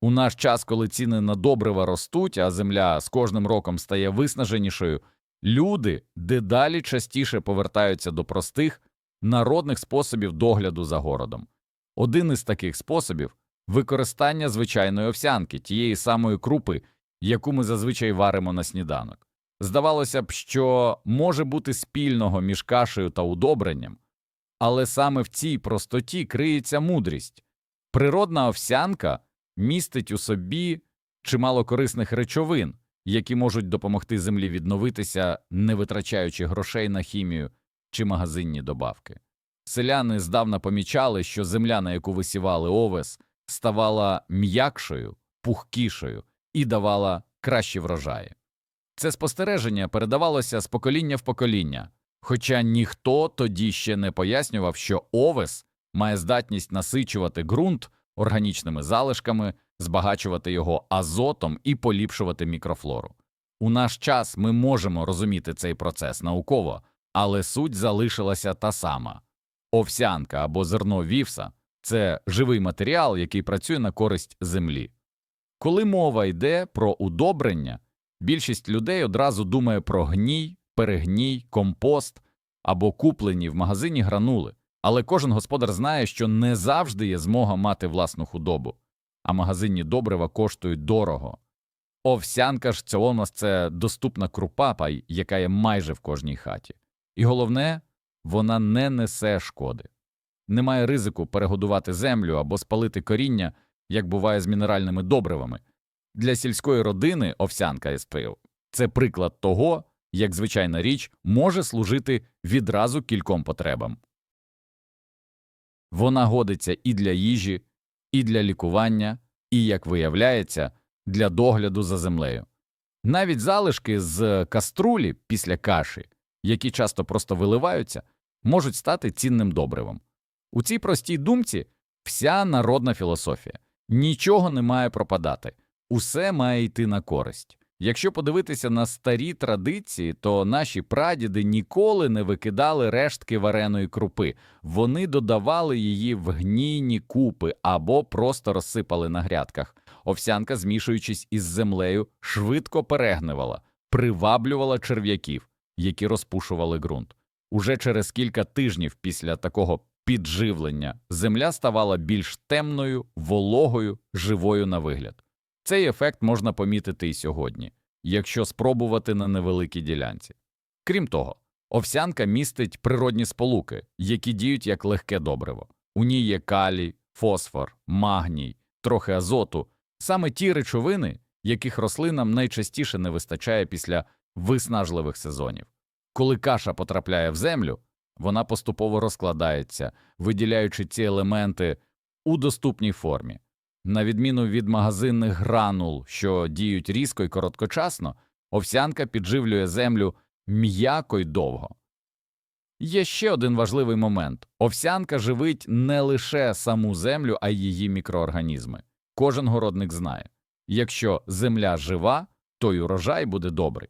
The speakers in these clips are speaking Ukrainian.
У наш час, коли ціни на добрива ростуть, а земля з кожним роком стає виснаженішою, люди дедалі частіше повертаються до простих народних способів догляду за городом. Один із таких способів використання звичайної овсянки, тієї самої крупи, яку ми зазвичай варимо на сніданок. Здавалося б, що може бути спільного між кашею та удобренням, але саме в цій простоті криється мудрість. Природна овсянка містить у собі чимало корисних речовин, які можуть допомогти землі відновитися, не витрачаючи грошей на хімію чи магазинні добавки. Селяни здавна помічали, що земля, на яку висівали овес, ставала м'якшою, пухкішою і давала кращі врожаї. Це спостереження передавалося з покоління в покоління, хоча ніхто тоді ще не пояснював, що овес має здатність насичувати ґрунт органічними залишками, збагачувати його азотом і поліпшувати мікрофлору. У наш час ми можемо розуміти цей процес науково, але суть залишилася та сама. Овсянка або зерно вівса це живий матеріал, який працює на користь землі. Коли мова йде про удобрення, більшість людей одразу думає про гній, перегній, компост або куплені в магазині гранули, але кожен господар знає, що не завжди є змога мати власну худобу, а магазинні добрива коштують дорого. Овсянка ж цього у нас це доступна крупа, яка є майже в кожній хаті. І головне, вона не несе шкоди. Немає ризику перегодувати землю або спалити коріння, як буває з мінеральними добривами. Для сільської родини овсянка СПО – це приклад того, як звичайна річ може служити відразу кільком потребам. Вона годиться і для їжі, і для лікування, і, як виявляється, для догляду за землею. Навіть залишки з каструлі після каші, які часто просто виливаються, можуть стати цінним добривом. У цій простій думці вся народна філософія нічого не має пропадати, усе має йти на користь. Якщо подивитися на старі традиції, то наші прадіди ніколи не викидали рештки вареної крупи, вони додавали її в гнійні купи або просто розсипали на грядках. Овсянка, змішуючись із землею, швидко перегнивала, приваблювала черв'яків, які розпушували ґрунт. Уже через кілька тижнів після такого підживлення земля ставала більш темною, вологою, живою на вигляд. Цей ефект можна помітити і сьогодні, якщо спробувати на невеликій ділянці. Крім того, овсянка містить природні сполуки, які діють як легке добриво. У ній є калій, фосфор, магній, трохи азоту, саме ті речовини, яких рослинам найчастіше не вистачає після виснажливих сезонів. Коли каша потрапляє в землю, вона поступово розкладається, виділяючи ці елементи у доступній формі. На відміну від магазинних гранул, що діють різко і короткочасно, овсянка підживлює землю м'яко й довго. Є ще один важливий момент овсянка живить не лише саму землю, а й її мікроорганізми. Кожен городник знає якщо земля жива, то й урожай буде добрий.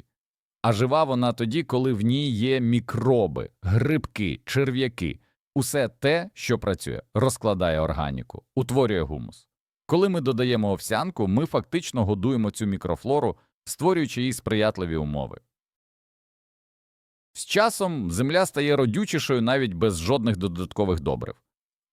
А жива вона тоді, коли в ній є мікроби, грибки, черв'яки, усе те, що працює, розкладає органіку, утворює гумус. Коли ми додаємо овсянку, ми фактично годуємо цю мікрофлору, створюючи їй сприятливі умови. З часом земля стає родючішою навіть без жодних додаткових добрив.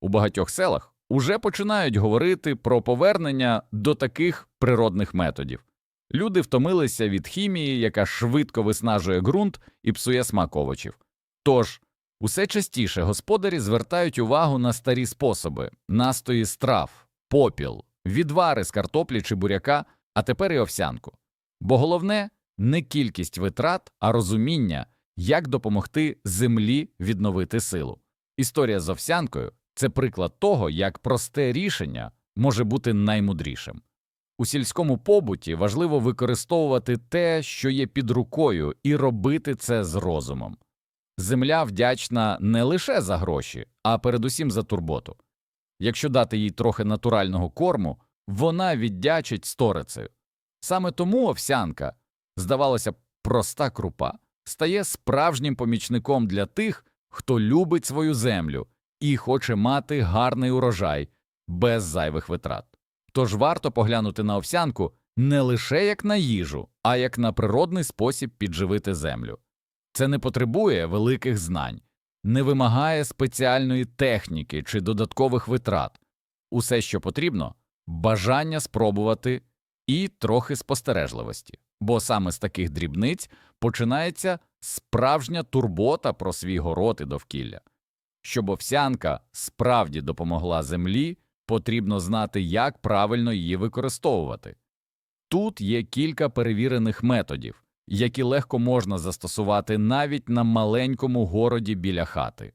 У багатьох селах уже починають говорити про повернення до таких природних методів. Люди втомилися від хімії, яка швидко виснажує ґрунт і псує смак овочів. Тож, усе частіше господарі звертають увагу на старі способи настої страв, попіл, відвари з картоплі чи буряка, а тепер і овсянку. Бо головне не кількість витрат, а розуміння, як допомогти землі відновити силу. Історія з овсянкою це приклад того, як просте рішення може бути наймудрішим. У сільському побуті важливо використовувати те, що є під рукою, і робити це з розумом. Земля вдячна не лише за гроші, а передусім за турботу. Якщо дати їй трохи натурального корму, вона віддячить сторицею. Саме тому овсянка, здавалося б, проста крупа, стає справжнім помічником для тих, хто любить свою землю і хоче мати гарний урожай без зайвих витрат. Тож варто поглянути на овсянку не лише як на їжу, а як на природний спосіб підживити землю. Це не потребує великих знань, не вимагає спеціальної техніки чи додаткових витрат. Усе, що потрібно, бажання спробувати і трохи спостережливості, бо саме з таких дрібниць починається справжня турбота про свій город і довкілля. Щоб овсянка справді допомогла землі, потрібно знати, як правильно її використовувати. Тут є кілька перевірених методів, які легко можна застосувати навіть на маленькому городі біля хати.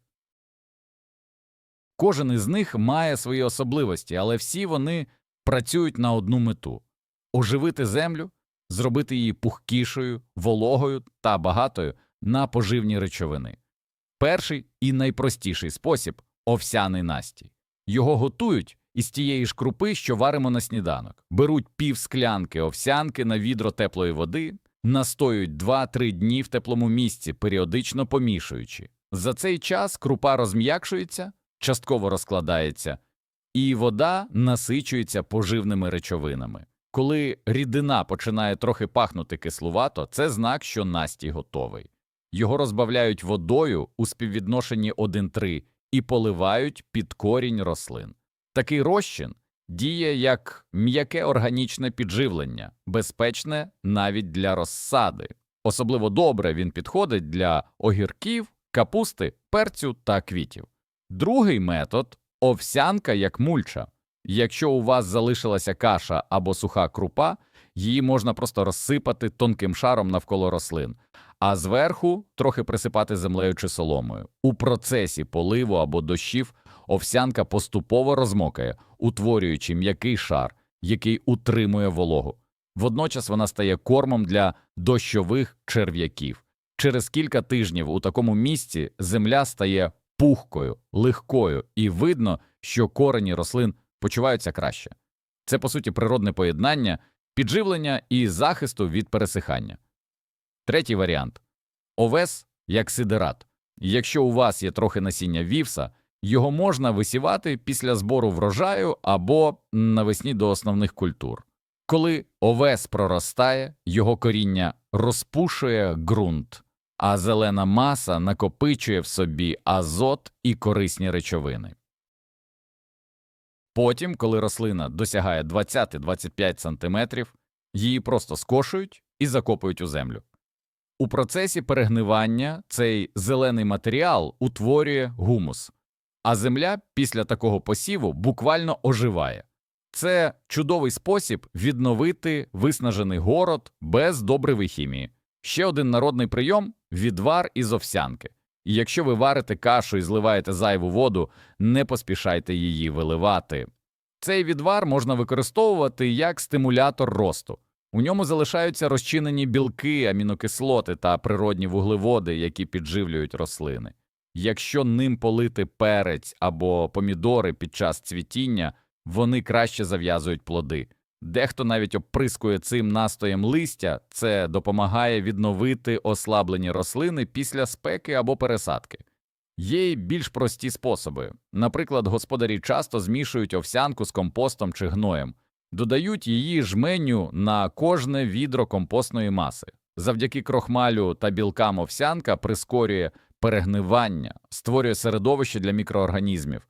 Кожен із них має свої особливості, але всі вони працюють на одну мету оживити землю, зробити її пухкішою, вологою та багатою на поживні речовини. Перший і найпростіший спосіб овсяний настій. Його готують із тієї ж крупи, що варимо на сніданок. Беруть пів склянки овсянки на відро теплої води, настоюють 2-3 дні в теплому місці, періодично помішуючи. За цей час крупа розм'якшується, частково розкладається, і вода насичується поживними речовинами. Коли рідина починає трохи пахнути кислувато, це знак, що настій готовий. Його розбавляють водою у співвідношенні 1-3 і поливають під корінь рослин. Такий розчин діє як м'яке органічне підживлення, безпечне навіть для розсади. Особливо добре він підходить для огірків, капусти, перцю та квітів. Другий метод овсянка як мульча. Якщо у вас залишилася каша або суха крупа, її можна просто розсипати тонким шаром навколо рослин, а зверху трохи присипати землею чи соломою. У процесі поливу або дощів овсянка поступово розмокає, утворюючи м'який шар, який утримує вологу. Водночас вона стає кормом для дощових черв'яків. Через кілька тижнів у такому місці земля стає пухкою, легкою, і видно, що корені рослин почуваються краще. Це, по суті, природне поєднання, підживлення і захисту від пересихання. Третій варіант овес як сидерат. Якщо у вас є трохи насіння вівса, його можна висівати після збору врожаю або навесні до основних культур. Коли овес проростає, його коріння розпушує ґрунт, а зелена маса накопичує в собі азот і корисні речовини. Потім, коли рослина досягає 20-25 см, її просто скошують і закопують у землю. У процесі перегнивання цей зелений матеріал утворює гумус, а земля після такого посіву буквально оживає. Це чудовий спосіб відновити виснажений город без добривої хімії. Ще один народний прийом відвар із овсянки. І якщо ви варите кашу і зливаєте зайву воду, не поспішайте її виливати. Цей відвар можна використовувати як стимулятор росту. У ньому залишаються розчинені білки, амінокислоти та природні вуглеводи, які підживлюють рослини. Якщо ним полити перець або помідори під час цвітіння, вони краще зав'язують плоди. Дехто навіть оприскує цим настоєм листя, це допомагає відновити ослаблені рослини після спеки або пересадки. Є й більш прості способи. Наприклад, господарі часто змішують овсянку з компостом чи гноєм, додають її жменю на кожне відро компостної маси. Завдяки крохмалю та білкам овсянка прискорює перегнивання, створює середовище для мікроорганізмів,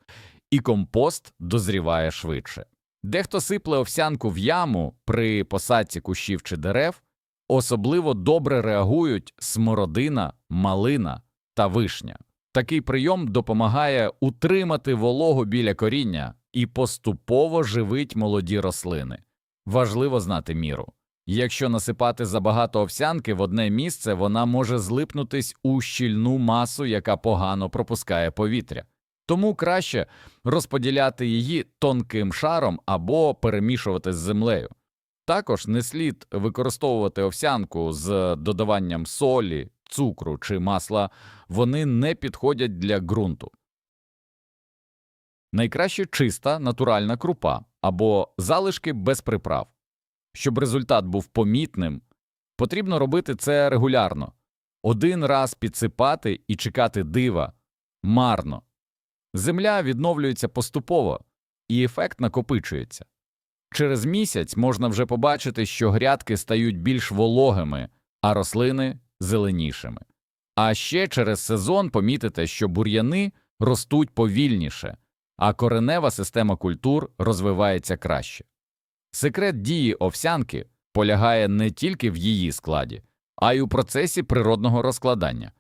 і компост дозріває швидше. Дехто сипле овсянку в яму при посадці кущів чи дерев, особливо добре реагують смородина, малина та вишня. Такий прийом допомагає утримати вологу біля коріння і поступово живить молоді рослини. Важливо знати міру. Якщо насипати забагато овсянки в одне місце, вона може злипнутись у щільну масу, яка погано пропускає повітря. Тому краще розподіляти її тонким шаром або перемішувати з землею. Також не слід використовувати овсянку з додаванням солі, цукру чи масла, вони не підходять для ґрунту. Найкраще чиста натуральна крупа або залишки без приправ. Щоб результат був помітним, потрібно робити це регулярно, один раз підсипати і чекати дива марно. Земля відновлюється поступово, і ефект накопичується. Через місяць можна вже побачити, що грядки стають більш вологими, а рослини зеленішими. А ще через сезон помітите, що бур'яни ростуть повільніше, а коренева система культур розвивається краще. Секрет дії овсянки полягає не тільки в її складі, а й у процесі природного розкладання.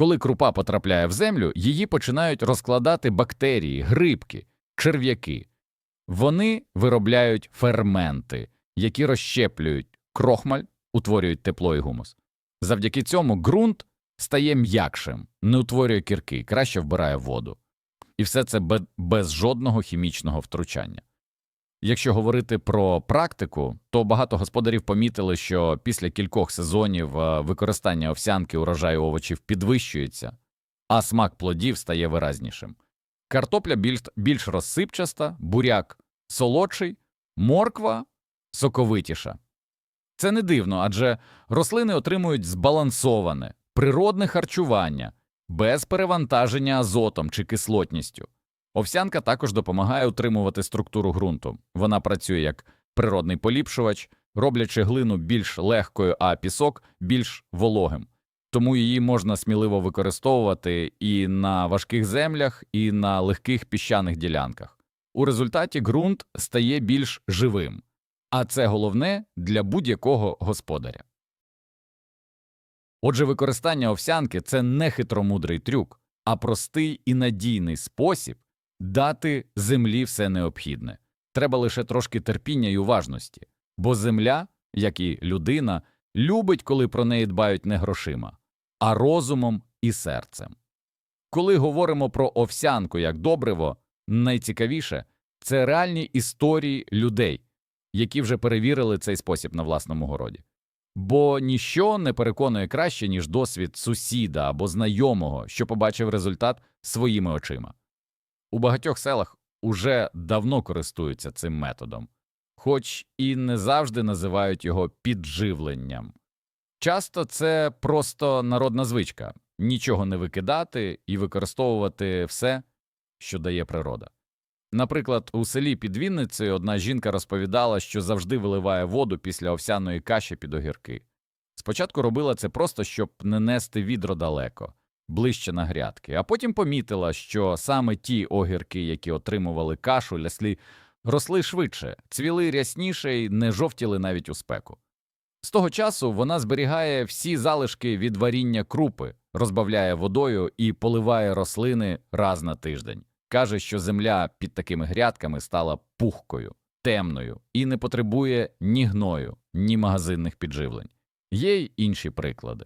Коли крупа потрапляє в землю, її починають розкладати бактерії, грибки, черв'яки. Вони виробляють ферменти, які розщеплюють крохмаль, утворюють тепло і гумус. Завдяки цьому ґрунт стає м'якшим, не утворює кірки, краще вбирає воду. І все це без жодного хімічного втручання. Якщо говорити про практику, то багато господарів помітили, що після кількох сезонів е, використання овсянки урожай овочів підвищується, а смак плодів стає виразнішим. Картопля більш, більш розсипчаста, буряк солодший, морква соковитіша. Це не дивно, адже рослини отримують збалансоване, природне харчування без перевантаження азотом чи кислотністю. Овсянка також допомагає утримувати структуру ґрунту. Вона працює як природний поліпшувач, роблячи глину більш легкою, а пісок більш вологим. Тому її можна сміливо використовувати і на важких землях, і на легких піщаних ділянках. У результаті ґрунт стає більш живим, а це головне для будь-якого господаря. Отже, використання овсянки це не хитромудрий трюк, а простий і надійний спосіб дати землі все необхідне. Треба лише трошки терпіння і уважності, бо земля, як і людина, любить, коли про неї дбають не грошима, а розумом і серцем. Коли говоримо про овсянку як добриво, найцікавіше це реальні історії людей, які вже перевірили цей спосіб на власному городі. Бо ніщо не переконує краще, ніж досвід сусіда або знайомого, що побачив результат своїми очима. У багатьох селах уже давно користуються цим методом, хоч і не завжди називають його підживленням. Часто це просто народна звичка нічого не викидати і використовувати все, що дає природа. Наприклад, у селі під Вінницею одна жінка розповідала, що завжди виливає воду після овсяної каші під огірки. Спочатку робила це просто, щоб не нести відро далеко, ближче на грядки, а потім помітила, що саме ті огірки, які отримували кашу, ляслі, росли швидше, цвіли рясніше і не жовтіли навіть у спеку. З того часу вона зберігає всі залишки від варіння крупи, розбавляє водою і поливає рослини раз на тиждень. Каже, що земля під такими грядками стала пухкою, темною і не потребує ні гною, ні магазинних підживлень. Є й інші приклади.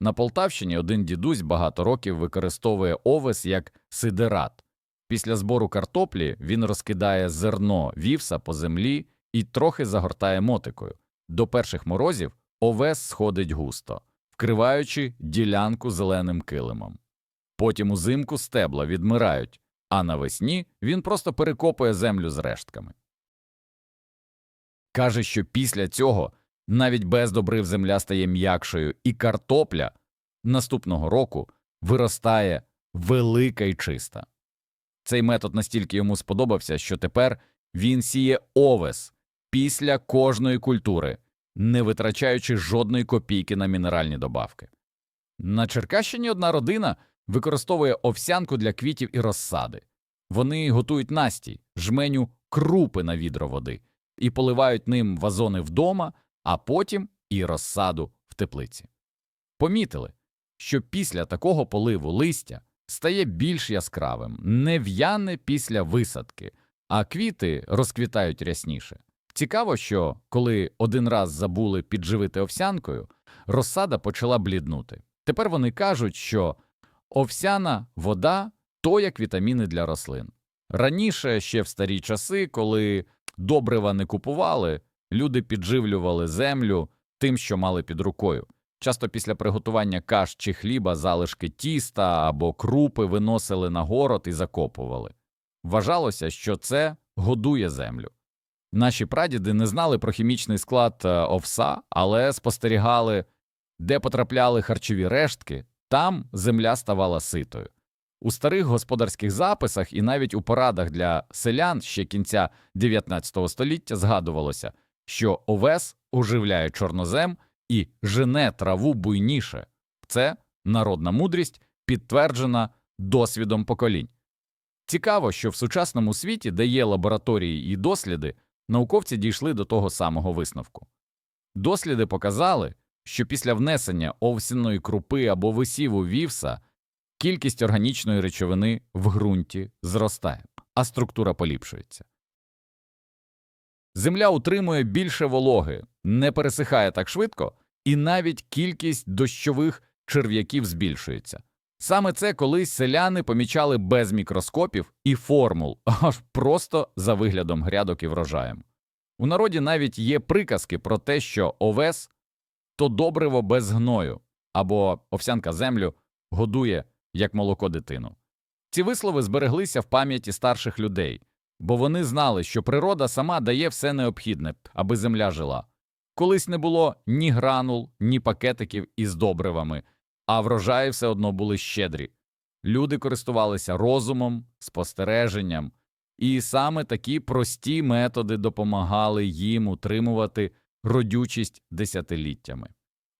На Полтавщині один дідусь багато років використовує овес як сидерат. Після збору картоплі він розкидає зерно вівса по землі і трохи загортає мотикою. До перших морозів овес сходить густо, вкриваючи ділянку зеленим килимом. Потім узимку стебла відмирають, а навесні він просто перекопує землю з рештками. Каже, що після цього навіть без добрив земля стає м'якшою, і картопля наступного року виростає велика і чиста. Цей метод настільки йому сподобався, що тепер він сіє овес після кожної культури, не витрачаючи жодної копійки на мінеральні добавки. На Черкащині одна родина використовує овсянку для квітів і розсади. Вони готують настій, жменю крупи на відро води і поливають ним вазони вдома, а потім і розсаду в теплиці. Помітили, що після такого поливу листя стає більш яскравим, не в'яне після висадки, а квіти розквітають рясніше. Цікаво, що коли один раз забули підживити овсянкою, розсада почала бліднути. Тепер вони кажуть, що овсяна вода то як вітаміни для рослин. Раніше, ще в старі часи, коли добрива не купували, люди підживлювали землю тим, що мали під рукою. Часто після приготування каш чи хліба залишки тіста або крупи виносили на город і закопували. Вважалося, що це годує землю. Наші прадіди не знали про хімічний склад е, овса, але спостерігали, де потрапляли харчові рештки, там земля ставала ситою. У старих господарських записах і навіть у порадах для селян ще кінця 19 століття згадувалося, що овес оживляє чорнозем і жене траву буйніше. Це народна мудрість, підтверджена досвідом поколінь. Цікаво, що в сучасному світі, де є лабораторії і досліди, науковці дійшли до того самого висновку. Досліди показали, що після внесення овсяної крупи або висіву вівса кількість органічної речовини в ґрунті зростає, а структура поліпшується. Земля утримує більше вологи, не пересихає так швидко, і навіть кількість дощових черв'яків збільшується. Саме це колись селяни помічали без мікроскопів і формул, аж просто за виглядом грядок і врожаєм. У народі навіть є приказки про те, що овес то добриво без гною, або овсянка землю годує як молоко дитину. Ці вислови збереглися в пам'яті старших людей, бо вони знали, що природа сама дає все необхідне, аби земля жила. Колись не було ні гранул, ні пакетиків із добривами, а врожаї все одно були щедрі. Люди користувалися розумом, спостереженням, і саме такі прості методи допомагали їм утримувати родючість десятиліттями.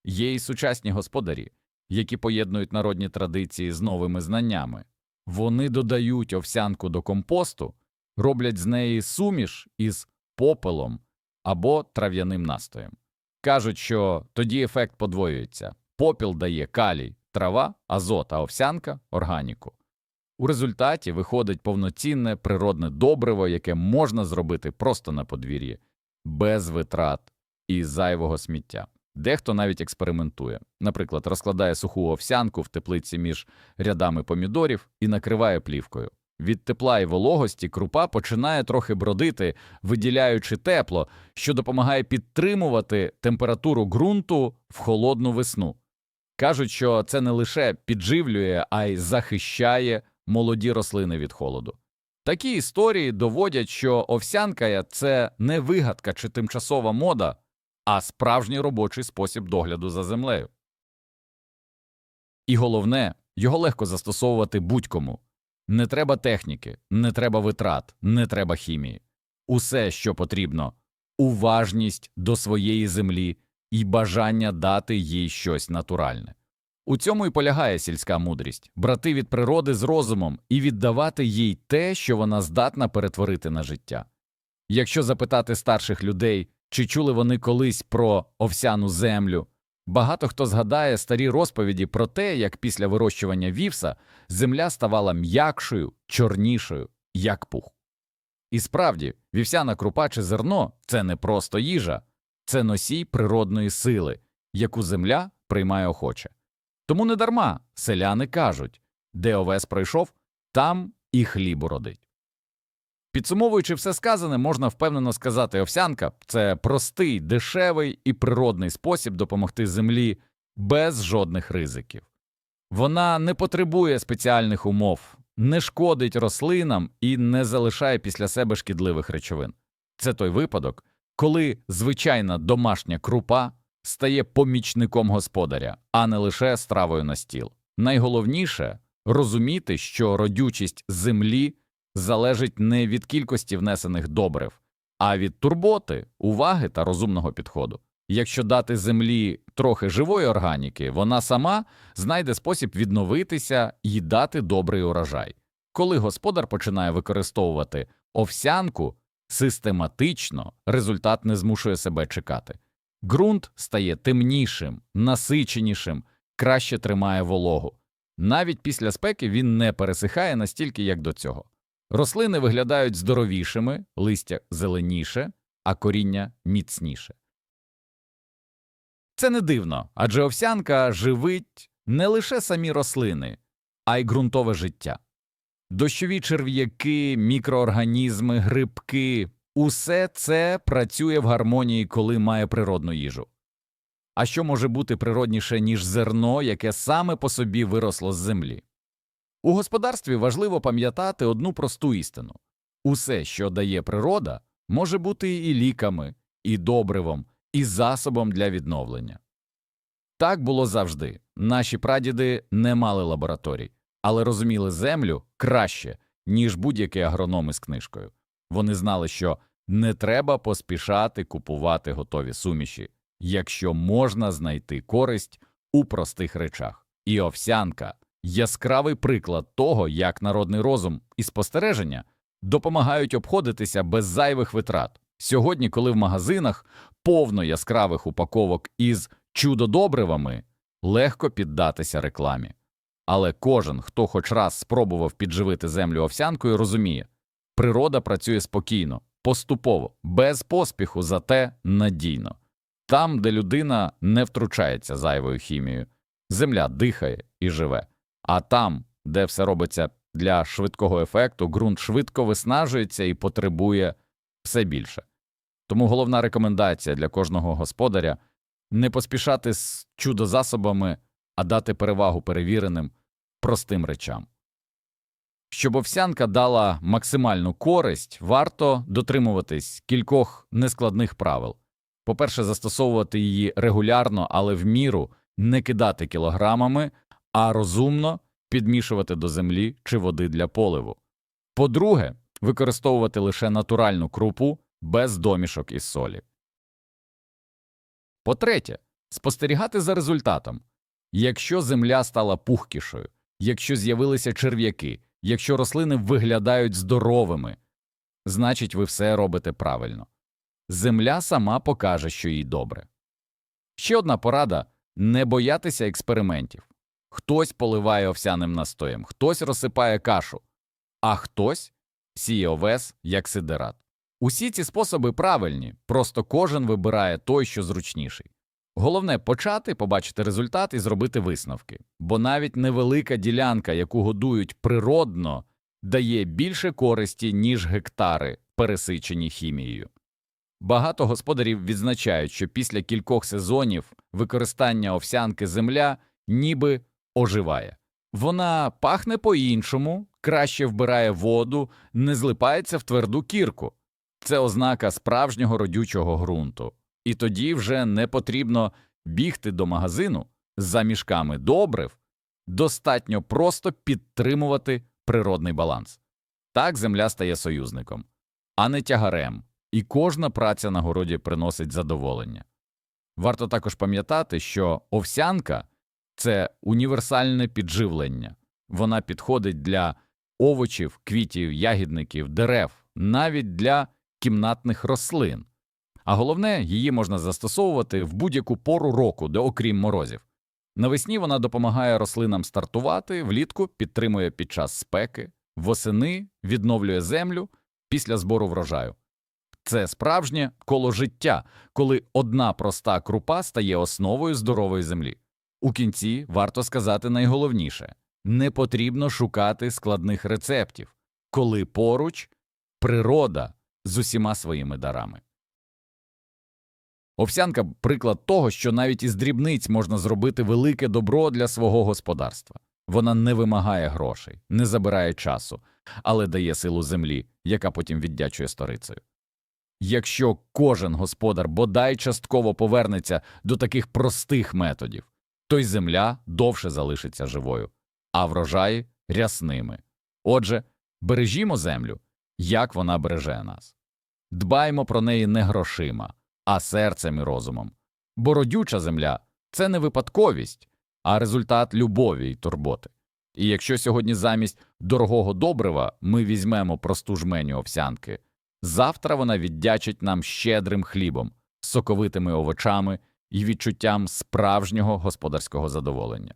Є й сучасні господарі, які поєднують народні традиції з новими знаннями. Вони додають овсянку до компосту, роблять з неї суміш із попелом або трав'яним настоєм. Кажуть, що тоді ефект подвоюється. Попіл дає калій, трава, азот, а овсянка органіку. У результаті виходить повноцінне природне добриво, яке можна зробити просто на подвір'ї, без витрат і зайвого сміття. Дехто навіть експериментує, наприклад, розкладає суху овсянку в теплиці між рядами помідорів і накриває плівкою. Від тепла і вологості крупа починає трохи бродити, виділяючи тепло, що допомагає підтримувати температуру ґрунту в холодну весну. Кажуть, що це не лише підживлює, а й захищає молоді рослини від холоду. Такі історії доводять, що овсянка це не вигадка чи тимчасова мода, а справжній робочий спосіб догляду за землею. І головне, його легко застосовувати будь-кому. Не треба техніки, не треба витрат, не треба хімії. Усе, що потрібно уважність до своєї землі і бажання дати їй щось натуральне. У цьому і полягає сільська мудрість брати від природи з розумом і віддавати їй те, що вона здатна перетворити на життя. Якщо запитати старших людей, чи чули вони колись про овсяну землю, багато хто згадає старі розповіді про те, як після вирощування вівса земля ставала м'якшою, чорнішою, як пух. І справді, вівсяна крупа чи зерно це не просто їжа, це носій природної сили, яку земля приймає охоче. Тому недарма селяни кажуть де овес пройшов, там і хліб уродить. Підсумовуючи все сказане, можна впевнено сказати, овсянка це простий, дешевий і природний спосіб допомогти землі без жодних ризиків. Вона не потребує спеціальних умов, не шкодить рослинам і не залишає після себе шкідливих речовин. Це той випадок, коли звичайна домашня крупа стає помічником господаря, а не лише стравою на стіл. Найголовніше розуміти, що родючість землі залежить не від кількості внесених добрив, а від турботи, уваги та розумного підходу. Якщо дати землі трохи живої органіки, вона сама знайде спосіб відновитися і дати добрий урожай. Коли господар починає використовувати овсянку систематично, результат не змушує себе чекати. Ґрунт стає темнішим, насиченішим, краще тримає вологу. Навіть після спеки він не пересихає настільки, як до цього. Рослини виглядають здоровішими, листя зеленіше, а коріння міцніше. Це не дивно, адже овсянка живить не лише самі рослини, а й ґрунтове життя. Дощові черв'яки, мікроорганізми, грибки усе це працює в гармонії, коли має природну їжу. А що може бути природніше, ніж зерно, яке саме по собі виросло з землі? У господарстві важливо пам'ятати одну просту істину усе, що дає природа, може бути і ліками, і добривом, і засобом для відновлення. Так було завжди. Наші прадіди не мали лабораторій. але розуміли землю краще, ніж будь-який агроном із книжкою. Вони знали, що не треба поспішати купувати готові суміші, якщо можна знайти користь у простих речах. І овсянка яскравий приклад того, як народний розум і спостереження допомагають обходитися без зайвих витрат. Сьогодні, коли в магазинах повно яскравих упаковок із чудодобривами, легко піддатися рекламі. Але кожен, хто хоч раз спробував підживити землю овсянкою, розуміє, природа працює спокійно, поступово, без поспіху, зате надійно. Там, де людина не втручається зайвою хімією, земля дихає і живе. А там, де все робиться для швидкого ефекту, ґрунт швидко виснажується і потребує все більше. Тому головна рекомендація для кожного господаря не поспішати з чудозасобами, а дати перевагу перевіреним, простим речам. Щоб овсянка дала максимальну користь, варто дотримуватись кількох нескладних правил. По-перше, застосовувати її регулярно, але в міру не кидати кілограмами, а розумно підмішувати до землі чи води для поливу. По-друге, використовувати лише натуральну крупу без домішок із солі. По-третє, спостерігати за результатом. Якщо земля стала пухкішою, якщо з'явилися черв'яки, якщо рослини виглядають здоровими, значить ви все робите правильно. Земля сама покаже, що їй добре. Ще одна порада не боятися експериментів. Хтось поливає овсяним настоєм, хтось розсипає кашу, а хтось сіє овес як сидерат. Усі ці способи правильні, просто кожен вибирає той, що зручніший. Головне почати, побачити результат і зробити висновки, бо навіть невелика ділянка, яку годують природно, дає більше користі, ніж гектари, пересичені хімією. Багато господарів відзначають, що після кількох сезонів використання овсянки земля ніби оживає. Вона пахне по-іншому, краще вбирає воду, не злипається в тверду кірку. Це ознака справжнього родючого ґрунту. І тоді вже не потрібно бігти до магазину за мішками добрив, достатньо просто підтримувати природний баланс. Так земля стає союзником, а не тягарем, і кожна праця на городі приносить задоволення. Варто також пам'ятати, що овсянка це універсальне підживлення, вона підходить для овочів, квітів, ягідників, дерев, навіть для кімнатних рослин. А головне, її можна застосовувати в будь-яку пору року, де окрім морозів. Навесні вона допомагає рослинам стартувати, влітку підтримує під час спеки, восени відновлює землю після збору врожаю. Це справжнє коло життя, коли одна проста крупа стає основою здорової землі. У кінці варто сказати найголовніше не потрібно шукати складних рецептів, коли поруч природа з усіма своїми дарами. Овсянка приклад того, що навіть із дрібниць можна зробити велике добро для свого господарства. Вона не вимагає грошей, не забирає часу, але дає силу землі, яка потім віддячує сторицею. Якщо кожен господар бодай частково повернеться до таких простих методів, то й земля довше залишиться живою, а врожаї рясними. Отже, бережімо землю, як вона береже нас. Дбаймо про неї не грошима, а серцем і розумом. Бо родюча земля це не випадковість, а результат любові й турботи. І якщо сьогодні замість дорогого добрива ми візьмемо просту жменю овсянки, завтра вона віддячить нам щедрим хлібом, соковитими овочами і відчуттям справжнього господарського задоволення.